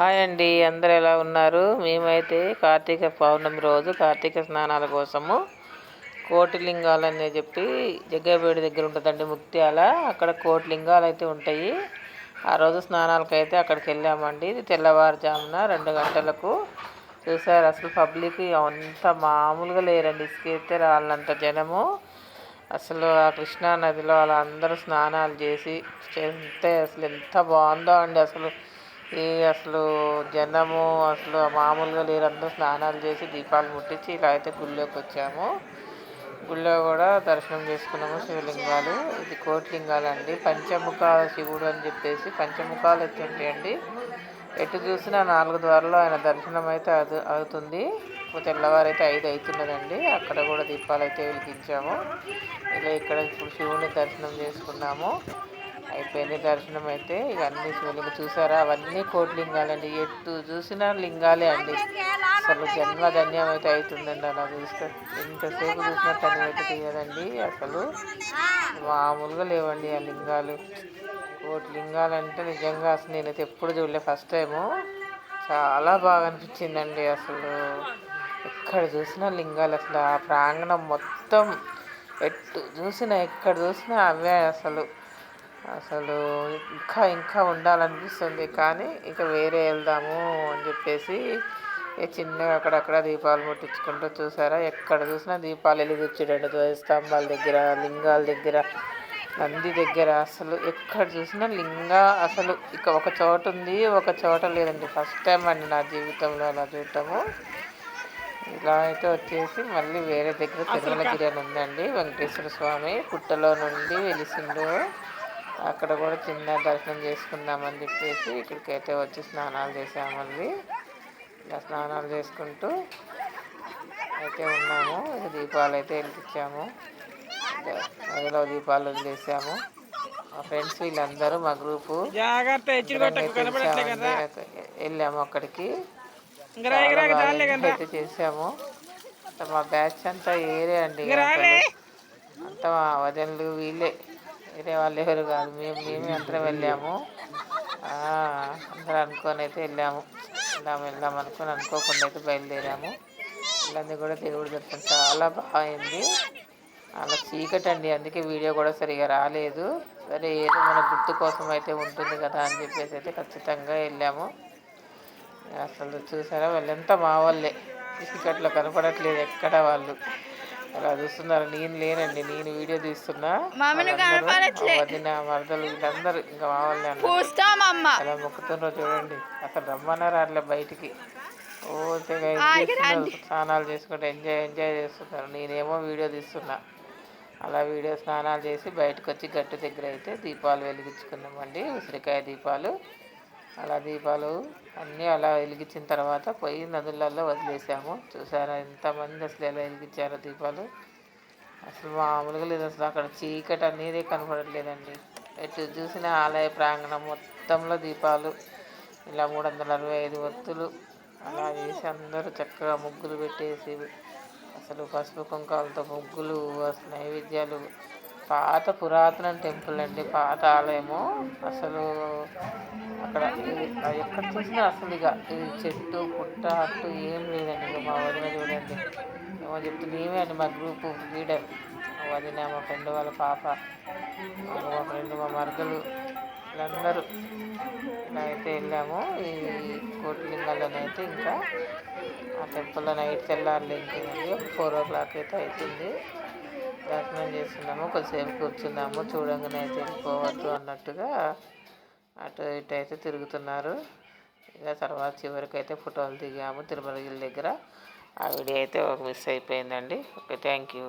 Hi అండి అందరు ఎలా ఉన్నారు? మేమైతే కార్తీక పౌర్ణమి రోజు కార్తీక స్నానాల కోసము కోటిలింగాలని చెప్పి జగ్గబేడి దగ్గర ఉంటుందండి ముక్త్యాల. అక్కడ కోటిలింగాలు అయితే ఉంటాయి. ఆ రోజు స్నానాలకైతే అక్కడికి వెళ్ళామండి. తెల్లవారుజామున రెండు గంటలకు. చూసారు అసలు పబ్లిక్ అంత మామూలుగా లేరండి. ఇసుకైతే రాళ్ళంత జనము. అసలు ఆ కృష్ణా నదిలో అలా అందరూ స్నానాలు చేసి చేస్తే అసలు ఎంత బాగుందో అండి అసలు. ఈ అసలు జనము అసలు మామూలుగా లేరు. అందరూ స్నానాలు చేసి దీపాలు ముట్టించి ఇలా అయితే గుళ్ళోకి వచ్చాము. గుళ్ళో కూడా దర్శనం చేసుకున్నాము శివలింగాలు. ఇది కోటిలింగాలు అండి పంచముఖ శివుడు అని చెప్పేసి పంచముఖాలు ఎత్తుంటాయండి ఎటు చూసినా నాలుగు ద్వారాలు ఆయన దర్శనం అయితే అది అవుతుంది. తెల్లవారైతే ఐదు అవుతున్నదండి. అక్కడ కూడా దీపాలు అయితే వెలిగించాము. ఇలా ఇక్కడ ఇప్పుడు శివుని దర్శనం చేసుకున్నాము. అయిపోయింది దర్శనం అయితే. ఇక అన్ని శివలింగం చూసారా? అవన్నీ కోటి లింగాలండి ఎటు చూసినా లింగాలే అండి. అసలు జన్మ ధన్యం అయితే అవుతుందండి అలా చూస్తే. ఎంతసేపు చూసినా తను అయితే తీయదండి అసలు. మామూలుగా లేవండి ఆ లింగాలు. కోటి లింగాలు అంటే నిజంగా అసలు నేనైతే ఎప్పుడు చూడలే. ఫస్ట్ టైము చాలా బాగా అనిపించిందండి అసలు. ఎక్కడ చూసినా లింగాలు అసలు. ఆ ప్రాంగణం మొత్తం ఎటు చూసినా ఎక్కడ చూసినా అవే అసలు. అసలు ఇంకా ఇంకా ఉండాలనిపిస్తుంది. కానీ ఇక వేరే వెళ్దాము అని చెప్పేసి చిన్నగా అక్కడక్కడ దీపాలు ముట్టించుకుంటూ చూసారా? ఎక్కడ చూసినా దీపాలు వెలిగించాడండి ధ్వజస్తంభాల దగ్గర లింగాల దగ్గర నంది దగ్గర అసలు ఎక్కడ చూసినా లింగ అసలు ఇక ఒక చోట ఉంది ఒక చోట లేదండి. ఫస్ట్ టైం అండి నా జీవితంలో అలా చూడటము. ఇలా అయితే వచ్చేసి మళ్ళీ వేరే దగ్గర తిరుమలగిరి అని ఉందండి. వెంకటేశ్వర స్వామి పుట్టలో నుండి వెలిసిండు. అక్కడ కూడా చిన్న దర్శనం చేసుకుందామని చెప్పేసి ఇక్కడికైతే వచ్చి స్నానాలు చేసామండి ఇలా స్నానాలు చేసుకుంటూ అయితే ఉన్నాము. దీపాలు అయితే వెలిగించాము. అదిలో దీపాలు వదిలేసాము. మా ఫ్రెండ్స్ వీళ్ళందరూ మా గ్రూపు వెళ్ళాము అక్కడికి. అయితే చేసాము మా బ్యాచ్ అంతా ఏరే అండి అంతా మా వదనలు వీళ్ళే. వేరే వాళ్ళు ఎవరు కాదు. మేము మేమే అందరం వెళ్ళాము. అందరూ అనుకొని అయితే వెళ్ళాము. వెళ్దాం వెళ్దాం అనుకొని అనుకోకుండా అయితే బయలుదేరాము. ఇలాంటివి కూడా దేవుడు దర్శనం చాలా బాగుంది. అలా చీకటి అండి అందుకే వీడియో కూడా సరిగా రాలేదు. సరే ఏదో మన గుర్తు కోసం అయితే ఉంటుంది కదా అని చెప్పేసి అయితే ఖచ్చితంగా వెళ్ళాము. అసలు చూసారా? వాళ్ళంతా మా వాళ్ళే. చీకట్లో కనపడట్లేదు ఎక్కడ వాళ్ళు. అలా చూస్తున్నారు నేను లేనండి నేను వీడియో తీస్తున్నా. వదిన మరదలు వీళ్ళందరూ ఇంకా మా వాళ్ళే అలా మొక్కుతున్నారు చూడండి అసలు రమ్మన్నారు అట్లా బయటికి. ఓ స్నానాలు చేసుకుంటే ఎంజాయ్ ఎంజాయ్ చేస్తున్నారు. నేనేమో వీడియో తీస్తున్నా. అలా వీడియో స్నానాలు చేసి బయటకు వచ్చి గట్టు దగ్గర అయితే దీపాలు వెలిగించుకున్నామండి ఉసిరికాయ దీపాలు. అలా దీపాలు అన్నీ అలా వెలిగించిన తర్వాత పోయి నదులలో వదిలేసాము. చూసారా ఎంతమంది అసలు ఎలా వెలిగించారో దీపాలు. అసలు మామూలుగా లేదు అసలు అక్కడ చీకటి అనేది కనపడట్లేదండి. ఎటు చూసిన ఆలయ ప్రాంగణం మొత్తంలో దీపాలు. ఇలా మూడు వందల అరవై ఐదు వత్తులు అలా వేసి అందరూ చక్కగా ముగ్గులు పెట్టేసి అసలు పసుపు కుంకాలతో ముగ్గులు అసలు నైవేద్యాలు పాత పురాతన టెంపుల్ అండి పాత ఆలయము. అసలు అక్కడ ఎక్కడ చూసినా అసలు ఇక చెట్టు పుట్ట అట్టు ఏం లేదండి. ఇక మా వదిన చూడండి. ఏమో చెప్తుంది ఏమే అండి మా గ్రూపు లీడర్ మా వదిన మా ఫ్రెండ్ వాళ్ళ పాప మా ఫ్రెండ్ మా మరదలు. వీళ్ళందరూ ఇలా అయితే వెళ్ళాము. ఈ కోటిలింగాల్లోనైతే ఇంకా ఆ టెంపుల్లో నైట్ తెల్లారులు ఇంకేంది ఒక ఫోర్ ఓ క్లాక్ అయితే అవుతుంది దర్శనం చేస్తున్నాము కొద్దిసేపు కూర్చున్నాము. చూడంగానే అయితే వెళ్ళిపోవద్దు అన్నట్టుగా అటు ఇటు అయితే తిరుగుతున్నారు. ఇక తర్వాత చివరికి అయితే ఫోటోలు దిగాము తిరుమల దగ్గర. ఆ వీడియో అయితే ఒక మిస్ అయిపోయిందండి. Okay thank you.